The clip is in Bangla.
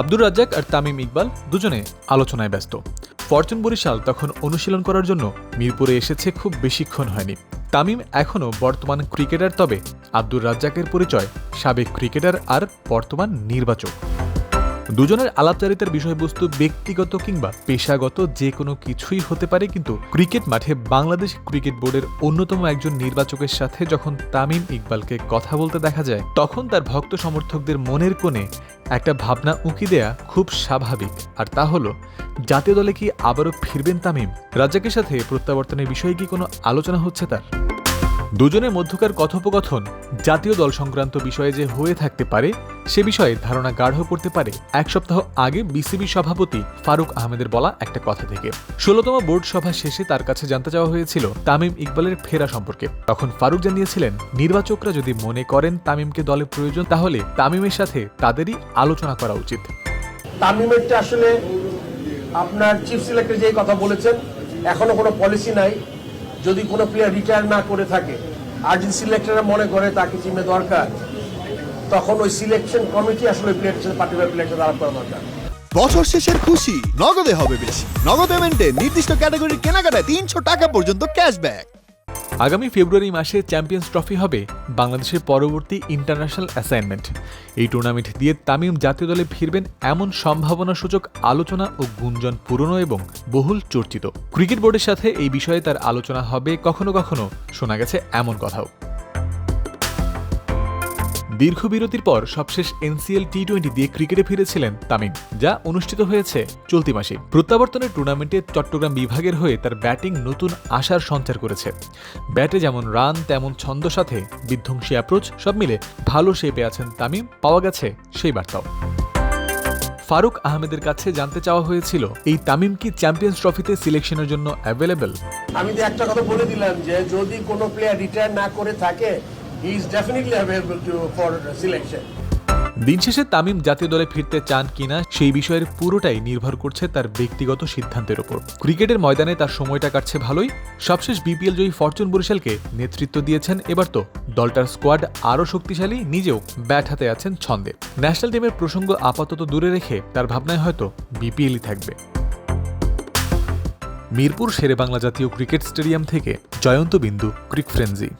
আব্দুর রাজ্জাক আর তামিম ইকবাল দুজনে আলোচনায় ব্যস্ত। ফরচুন বরিশাল তখন অনুশীলন করার জন্য মিরপুরে এসেছে খুব বেশিক্ষণ হয়নি। তামিম এখনও বর্তমান ক্রিকেটার, তবে আব্দুর রাজ্জাকের পরিচয় সাবেক ক্রিকেটার আর বর্তমান নির্বাচক। দুজনের আলাপচারিতার বিষয়বস্তু ব্যক্তিগত কিংবা পেশাগত যে কোনো কিছুই হতে পারে, কিন্তু ক্রিকেট মাঠে বাংলাদেশ ক্রিকেট বোর্ডের অন্যতম একজন নির্বাচকের সাথে যখন তামিম ইকবালকে কথা বলতে দেখা যায়, তখন তার ভক্ত সমর্থকদের মনের কোণে একটা ভাবনা উঁকি দেয়া খুব স্বাভাবিক। আর তা হলো, জাতীয় দলে কি আবারও ফিরবেন তামিম? রাজ্জাকের সাথে প্রত্যাবর্তনের বিষয়ে কি কোনো আলোচনা হচ্ছে তার? দুজনের মধ্যকার কথোপকথন, জাতীয় দল সংক্রান্ত বিষয়ে যে হয়ে থাকতে পারে, সে বিষয়ে ধারণা গাঢ় করতে পারে এক সপ্তাহ আগে বিসিবি সভাপতি ফারুক আহমেদের বলা একটা কথা থেকে। ষোলতম বোর্ড সভা শেষে তার কাছে জানতে চাওয়া হয়েছিল তামিম ইকবালের ফেরা সম্পর্কে। তখন ফারুক জানিয়েছিলেন, নির্বাচকরা যদি মনে করেন তামিমকে দলে প্রয়োজন, তাহলে তামিমের সাথে তাদেরই আলোচনা করা উচিত। তামিমেরটা আসলে আপনার চিফ সিলেক্টর যেই কথা বলেছেন, এখনও কোনো পলিসি নাই। যদি কোনো প্লেয়ার রিটায়ার না করে থাকে আর যদি সিলেক্টররা মনে করে তাকে জিমে দরকার। তখন ওই সিলেকশন কমিটি আসলে প্লেয়ার পার্টি পার্টিকুলার প্লেয়ার দাঁড় করা দরকার। বছর শেষের খুশি, নগদে হবে বেশি। নগদ পেমেন্টে নির্দিষ্ট ক্যাটাগরির কেনাকাটায় তিনশো টাকা পর্যন্ত ক্যাশব্যাক আগামী ফেব্রুয়ারি মাসে চ্যাম্পিয়ন্স ট্রফি হবে বাংলাদেশের পরবর্তী ইন্টারন্যাশনাল অ্যাসাইনমেন্ট। এই টুর্নামেন্ট দিয়ে তামিম জাতীয় দলে ফিরবেন এমন সম্ভাবনা সূচক আলোচনা ও গুঞ্জন পুরনো এবং বহুল চর্চিত। ক্রিকেট বোর্ডের সাথে এই বিষয়ে তার আলোচনা হবে কখনো কখনো শোনা গেছে এমন কথাও। দীর্ঘ বিরতির পর সবশেষ এনসিএল টি টোয়েন্টি দিয়ে ক্রিকেটে ফিরেছিলেন তামিম, যা অনুষ্ঠিত হয়েছে চলতি মাসে। প্রত্যাবর্তনের টুর্নামেন্টে চট্টগ্রাম বিভাগের হয়ে তার ব্যাটিং নতুন আশার সঞ্চার করেছে। ব্যাটে যেমন রান, তেমন ছন্দ সাথে বিধ্বংসী অ্যাপ্রোচ সব মিলে ভালো শেপে আছেন তামিম, পাওয়া গেছে সেই বার্তাও। ফারুক আহমেদের কাছে জানতে চাওয়া হয়েছিল, এই তামিম কি চ্যাম্পিয়ন্স ট্রফিতে সিলেকশনের জন্য অ্যাভেলেবেল আমি তো একটা কথা বলে দিলাম যে, যদি কোনো প্লেয়ার রিটায়ার না করে থাকে দিন শেষে তামিম জাতীয় দলে ফিরতে চান কিনা, সেই বিষয়ের পুরোটাই নির্ভর করছে তার ব্যক্তিগত সিদ্ধান্তের উপর। ক্রিকেটের ময়দানে তার সময়টা কাটছে ভালোই। সবশেষ বিপিএল জয়ী ফরচুন বরিশালকে নেতৃত্ব দিয়েছেন। এবার তো দলটার স্কোয়াড আরও শক্তিশালী, নিজেও ব্যাট হাতে আছেন ছন্দে। ন্যাশনাল টিমের প্রসঙ্গ আপাতত দূরে রেখে তার ভাবনায় হয়তো বিপিএলই থাকবে। মিরপুর শেরেবাংলা জাতীয় ক্রিকেট স্টেডিয়াম থেকে জয়ন্ত বিন্দু, ক্রিক ফ্রেন্সি।